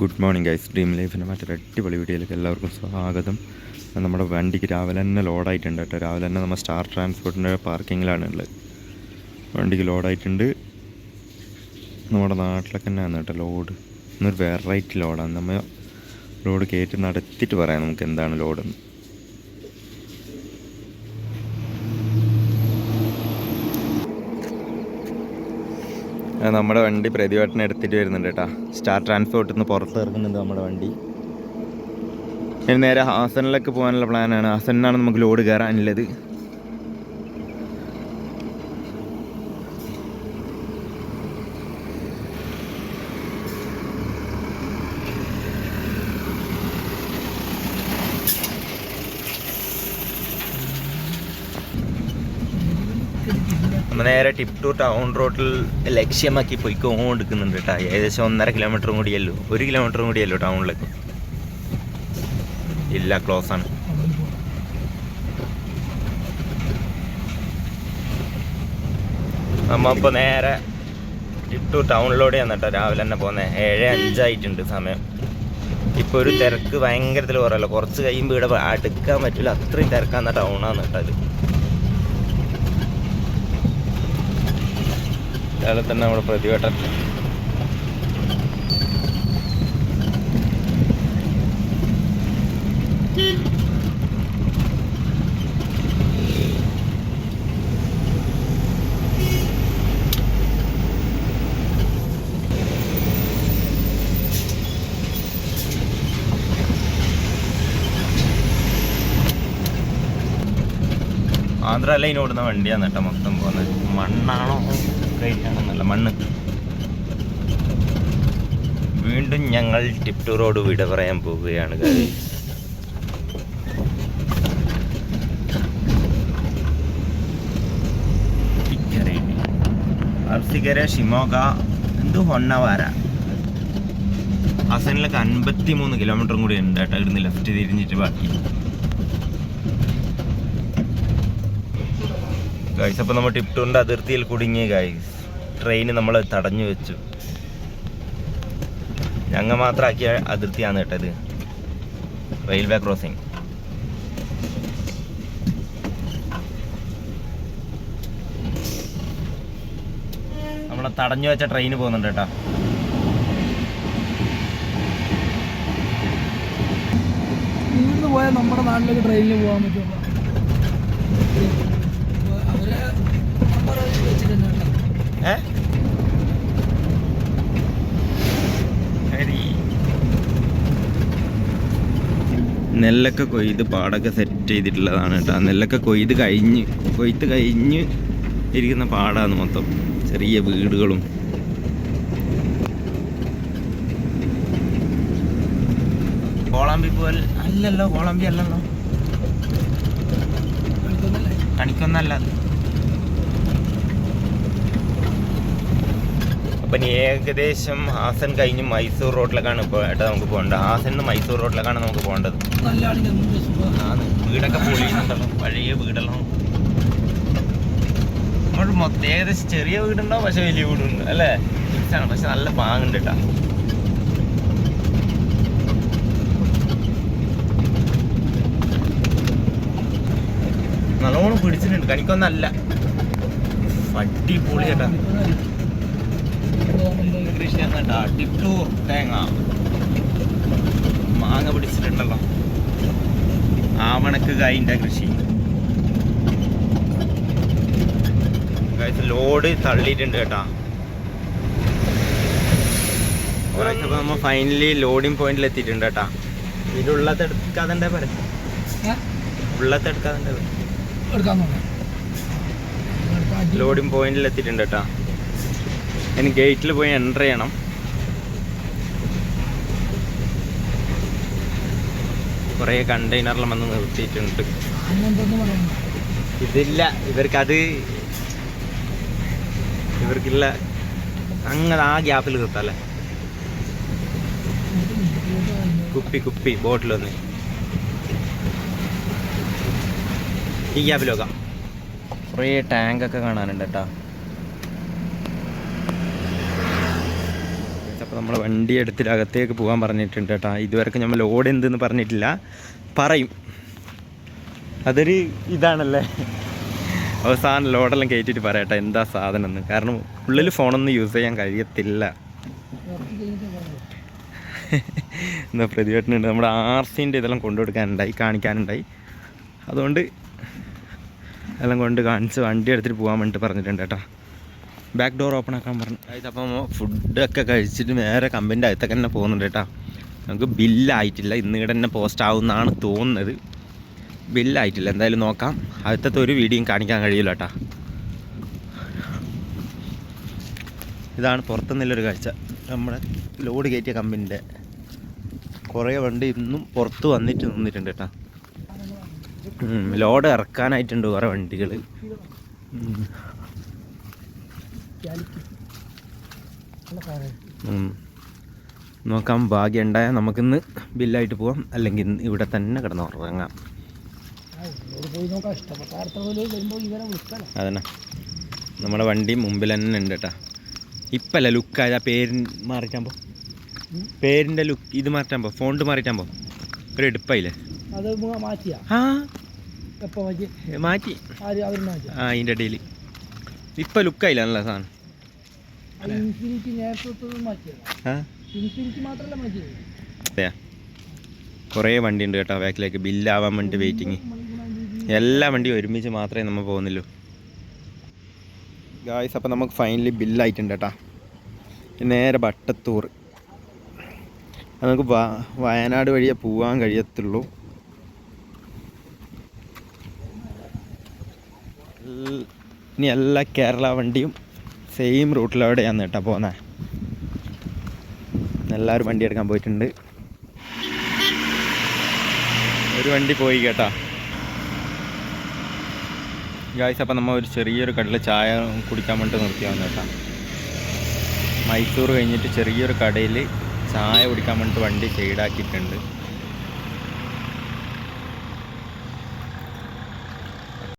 Good morning guys. Dream ലൈഫിന്റെ മറ്റൊരു അടിപൊളി വീഡിയോയിലേക്ക് എല്ലാവർക്കും സ്വാഗതം. നമ്മുടെ വണ്ടിക്ക് രാവിലെ തന്നെ ലോഡായിട്ടുണ്ട് കേട്ടോ. രാവിലെ തന്നെ നമ്മൾ സ്റ്റാർ ട്രാൻസ്പോർട്ടിന്റെ പാർക്കിങ്ങിലാണ് ഉള്ളത്. വണ്ടിക്ക് ലോഡായിട്ടുണ്ട്. നമ്മുടെ നാട്ടിലൊക്കെ തന്നെയാണ് കേട്ടോ ലോഡ്. ഇന്നൊരു വെറൈറ്റി ലോഡാണ്. നമ്മൾ ലോഡ് കയറ്റി നടത്തിയിട്ട് പറയാം നമുക്ക് എന്താണ് ലോഡെന്ന്. നമ്മുടെ വണ്ടി പ്രതിവേട്ടനെ എടുത്തിട്ട് വരുന്നുണ്ട് കേട്ടോ. സ്റ്റാർ ട്രാൻസ്പോർട്ടിൽ നിന്ന് പുറത്ത് ഇറങ്ങുന്നുണ്ട് നമ്മുടെ വണ്ടി. ഇനി നേരെ ഹാസനിലേക്ക് പോകാനുള്ള പ്ലാനാണ് ഹാസനിലാണ് നമുക്ക് ലോഡ് കയറാനുള്ളത്. നേരെ ടിപ് ടു ടൗൺ റോഡിൽ ലക്ഷ്യമാക്കി പോയിക്കൊണ്ടിരിക്കുന്നുണ്ട് കേട്ടോ ഏകദേശം ഒന്നര കിലോമീറ്ററും കൂടിയല്ലോ ഒരു കിലോമീറ്ററും കൂടിയല്ലോ ടൗണിലേക്ക്. ഇല്ല ക്ലോസ് ആണ്. നമ്മളിപ്പോൾ നേരെ ടിപ് ടു ടൗണിലൂടെ കേട്ടോ രാവിലെ തന്നെ പോകുന്നത് ഏഴ് അഞ്ചായിട്ടുണ്ട് സമയം. ഇപ്പോൾ ഒരു തിരക്ക് ഭയങ്കരത്തിൽ കുറവല്ലോ? കുറച്ച് കഴിയുമ്പോൾ ഇവിടെ അടുക്കാൻ പറ്റില്ല അത്രയും തിരക്കാന്ന ടൗണാണ് കേട്ടോ ഇയാളെ തന്നെ നമ്മുടെ പ്രതിവേട്ടൻ. ആന്ധ്ര ലൈൻ ഓടുന്ന വണ്ടിയാണ് കേട്ടോ മൊത്തം പോകുന്നത്. മണ്ണാണോ? കയറ്റാണെന്നല്ല മണ്ണ്. വീണ്ടും ഞങ്ങൾ ടിപ് ടു റോഡ് വിട പറയാൻ പോവുകയാണ്. അർസികര ഷിമോഗ എന്ത് ഹൊണ്ണവാര. ഹസനിലൊക്കെ അൻപത്തി മൂന്ന് കിലോമീറ്ററും കൂടി ഉണ്ട് കേട്ടോ ഇവിടുന്ന് ലെഫ്റ്റ് തിരിഞ്ഞിട്ട് ബാക്കി. ഗൈസ് അപ്പോൾ നമ്മൾ ടിപ്റ്റൂറിന്റെ അതിർത്തിയിൽ കുടുങ്ങി ഗൈസ് ട്രെയിൻ നമ്മൾ തടഞ്ഞു വെച്ചു. ഞങ്ങൾ മാത്രമാക്കിയ അതിർത്തിയാണ് കേട്ടത്. റെയിൽവേ ക്രോസിംഗ് നമ്മളെ തടഞ്ഞു വെച്ച ട്രെയിൻ പോകുന്നുണ്ട് കേട്ടോ. ഇവിടുന്ന് പോയാൽ നമ്മുടെ നാട്ടിലേക്ക് ട്രെയിനിൽ പോകാൻ പറ്റുമോ? ഏ. നെല്ലൊക്കെ കൊയ്ത് പാടൊക്കെ സെറ്റ് ചെയ്തിട്ടുള്ളതാണ് കേട്ടോ. നെല്ലൊക്കെ കൊയ്ത് കഴിഞ്ഞ് കൊയ്ത്ത് കഴിഞ്ഞ് ഇരിക്കുന്ന പാടാണ് മൊത്തം. ചെറിയ വീടുകളും. കോളാമ്പി പോലെ അല്ലല്ലോ കോളാമ്പി അല്ലല്ലോ. കണിക്കൊന്നല്ലേ കണിക്കൊന്നല്ല അത്. അപ്പൊ ഇനി ഏകദേശം ഹാസൻ കഴിഞ്ഞ് മൈസൂർ റോഡിലേക്കാണ് ഇപ്പോൾ ഏട്ടാ നമുക്ക് പോകേണ്ടത്. ഹാസൻ നിന്ന് മൈസൂർ റോഡിലേക്കാണ് നമുക്ക് പോകേണ്ടത്. വീടൊക്കെ പൊളിയുന്നുണ്ടല്ലോ. പഴയ വീടെല്ലാം. നമ്മൾ മൊത്തം ഏകദേശം ചെറിയ വീടുണ്ടോ പക്ഷെ വലിയ വീടുണ്ട് അല്ലേ? മിക്സാണ് പക്ഷെ നല്ല പാങ്ങുണ്ട് കേട്ടാ. നല്ലോണം പിടിച്ചിട്ടുണ്ട്. കണിക്കൊന്നല്ല. അടിപൊളി ചേട്ടാ കൃഷിയാണ് കേട്ടാ ടിപ്റ്റൂർ തേങ്ങ മാങ്ങ പിടിച്ചിട്ടുണ്ടല്ലോ. ആവണക്ക് കായിന്റെ കൃഷി. ലോഡ് തള്ളിയിട്ടുണ്ട് കേട്ടാ. നമ്മൾ ഫൈനലി ലോഡിങ് പോയിന്റിൽ എത്തിയിട്ടുണ്ട് കേട്ടാ. ഇതിന്റെ ഉള്ളത്തെ എടുക്കാതെ പറയാം? ഉള്ളത്തെ എടുക്കാതെ ലോഡിങ് പോയിന്റിൽ എത്തിയിട്ടുണ്ട് കേട്ടാ. ഇനി ഗേറ്റിൽ പോയി എന്റർ ചെയ്യണം. കുറേ കണ്ടെയ്നറിലും വന്ന് നിർത്തിയിട്ടുണ്ട്. ഇതില്ല ഇവർക്കത് ഇവർക്കില്ല. അങ്ങനെ ആ ഗ്യാപ്പിൽ നിർത്താല്ലേ? കുപ്പി കുപ്പി ബോട്ടിൽ വന്ന്. ഈ ഗ്യാപ്പിൽ വെക്കാം. കുറേ ടാങ്കൊക്കെ കാണാനുണ്ട് കേട്ടോ അപ്പോൾ നമ്മൾ വണ്ടി എടുത്തിട്ട് അകത്തേക്ക് പോകാൻ പറഞ്ഞിട്ടുണ്ട് കേട്ടോ. ഇതുവരെ നമ്മൾ ലോഡ് എന്തെന്ന് പറഞ്ഞിട്ടില്ല. പറയും. അതൊരു ഇതാണല്ലേ? അവസാനം ലോഡെല്ലാം കയറ്റിയിട്ട് പറയട്ടെ എന്താ സാധനം എന്ന് കാരണം ഉള്ളിൽ ഫോണൊന്നും യൂസ് ചെയ്യാൻ കഴിയത്തില്ല. എന്താ പ്രതിവേട്ടനുണ്ട്. നമ്മുടെ ആർ സിന്റെ ഇതെല്ലാം കൊണ്ടുകൊടുക്കാനുണ്ടായി കാണിക്കാനുണ്ടായി. അതുകൊണ്ട് എല്ലാം കൊണ്ട് കാണിച്ച് വണ്ടി എടുത്തിട്ട് പോകാൻ വേണ്ടിയിട്ട് പറഞ്ഞിട്ടുണ്ട് കേട്ടോ. ബാക്ക് ഡോർ ഓപ്പൺ ആക്കാൻ പറഞ്ഞു. അപ്പം ഫുഡൊക്കെ കഴിച്ചിട്ട് നേരെ കമ്പനിന്റെ അകത്തൊക്കെ തന്നെ പോകുന്നുണ്ട് കേട്ടോ. നമുക്ക് ബില്ലായിട്ടില്ല ഇന്ന് ഇവിടെ തന്നെ പോസ്റ്റ് ആവുമെന്നാണ് തോന്നുന്നത്. ബില്ലായിട്ടില്ല എന്തായാലും നോക്കാം. അടുത്തത്തെ ഒരു വീഡിയോയും കാണിക്കാൻ കഴിയില്ല കേട്ടോ. ഇതാണ് പുറത്തുനിന്നുള്ളൊരു കാഴ്ച. നമ്മുടെ ലോഡ് കയറ്റിയ കമ്പനിന്റെ കുറേ വണ്ടി ഇന്നും പുറത്ത് വന്നിട്ട് നിന്നിട്ടുണ്ട് കേട്ടോ. ലോഡ് ഇറക്കാനായിട്ടുണ്ട് കുറേ വണ്ടികൾ ക്വാലിറ്റി നല്ല സാധനം ഉം. നോക്കാം ഭാഗ്യം ഉണ്ടായാൽ നമുക്കിന്ന് ബില്ലായിട്ട് പോവാം. അല്ലെങ്കിൽ ഇവിടെ തന്നെ കിടന്ന് ഉറങ്ങാം. അതന്നെ. നമ്മുടെ വണ്ടി മുമ്പിൽ തന്നെ ഉണ്ട് കേട്ടോ ഇപ്പല്ല ലുക്കായ പേരി പോ. പേരിന്റെ പേരിന്റെ ലുക്ക് ഇത് മാറ്റാൻ പോ. ഫോണ്ട് മാറിയിട്ടാകുമ്പോൾ ഒരു എടുപ്പായില്ലേ? അത് മാറ്റിയാ. ആ. മാറ്റി? മാറ്റി. മാറ്റി ആ അതിന്റെ ഇടയിൽ ഇപ്പം ലുക്കായില്ല നല്ല സാധനം? കൊറേ വണ്ടി ഉണ്ട് കേട്ടോ ബാക്കിലേക്ക്. ബില്ലാവാൻ വേണ്ടി വെയിറ്റിങ് എല്ലാ വണ്ടിയും ഒരുമിച്ച് മാത്രമേ നമ്മൾ പോകുന്നുള്ളൂ. ഗായ്സ് അപ്പോൾ നമുക്ക് ഫൈനലി ബില്ലായിട്ടുണ്ട് കേട്ടോ. നേരെ ബട്ടത്തൂർ നമുക്ക് വയനാട് വഴിയേ പോവാൻ കഴിയത്തുള്ളൂ. ഇനി എല്ലാ കേരള വണ്ടിയും സെയിം റൂട്ടിലൂടെയാണ് കേട്ടോ പോകുന്നത് എല്ലാവരും വണ്ടി എടുക്കാൻ പോയിട്ടുണ്ട്. ഒരു വണ്ടി പോയി കേട്ടോ. ഗായ്സ് അപ്പം നമ്മൾ ഒരു ചെറിയൊരു കടയിൽ ചായ കുടിക്കാൻ വേണ്ടി നിർത്തിയാവുന്ന കേട്ടോ. മൈസൂർ കഴിഞ്ഞിട്ട് ചെറിയൊരു കടയിൽ ചായ കുടിക്കാൻ വേണ്ടിയിട്ട് വണ്ടി സൈഡാക്കിയിട്ടുണ്ട്